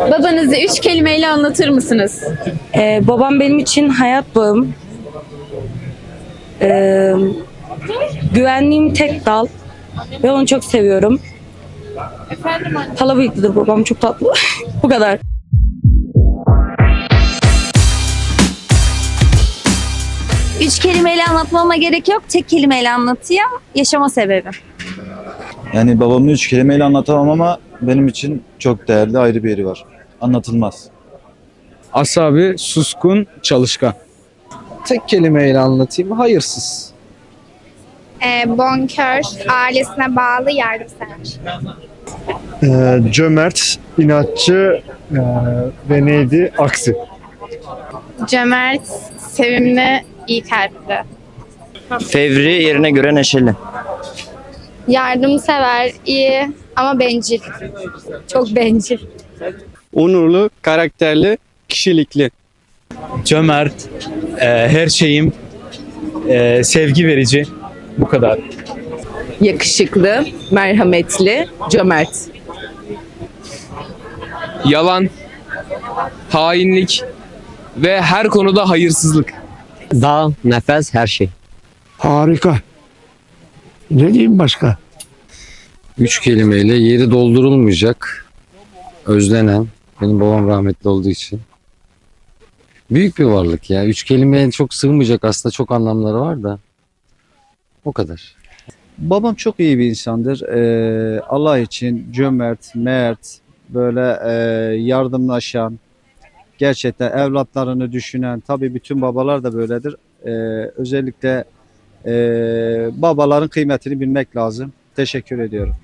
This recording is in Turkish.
Babanızı üç kelimeyle anlatır mısınız? Ee, babam benim için hayat bağım. Ee, güvenliğim tek dal. Ve onu çok seviyorum. Hala bıyıklıdır babam çok tatlı. Bu kadar. Üç kelimeyle anlatmama gerek yok. Tek kelimeyle anlatayım. Yaşama sebebi. Yani babamı üç kelimeyle anlatamam ama benim için çok değerli ayrı bir yeri var. Anlatılmaz. Asabi, suskun, çalışkan. Tek kelimeyle anlatayım. Hayırsız. e, bonkör, ailesine bağlı, yardımsever. Ee, cömert, inatçı ee, ve neydi? Aksi. Cömert, sevimli, iyi kalpli. Fevri yerine göre neşeli. Yardımsever, iyi ama bencil. Çok bencil. Onurlu, karakterli, kişilikli. cömert, e, her şeyim, e, sevgi verici. Bu kadar. yakışıklı, merhametli, cömert. Yalan, hainlik ve her konuda hayırsızlık. Dağ, nefes, her şey. Harika. Ne diyeyim başka? Üç kelimeyle yeri doldurulmayacak. Özlenen. Benim babam rahmetli olduğu için. Büyük bir varlık ya. Üç kelimeye çok sığmayacak aslında çok anlamları var da. O kadar. Babam çok iyi bir insandır. Ee, Allah için cömert, mert, böyle e, yardımlaşan, gerçekten evlatlarını düşünen, tabii bütün babalar da böyledir. Ee, özellikle e, babaların kıymetini bilmek lazım. Teşekkür ediyorum.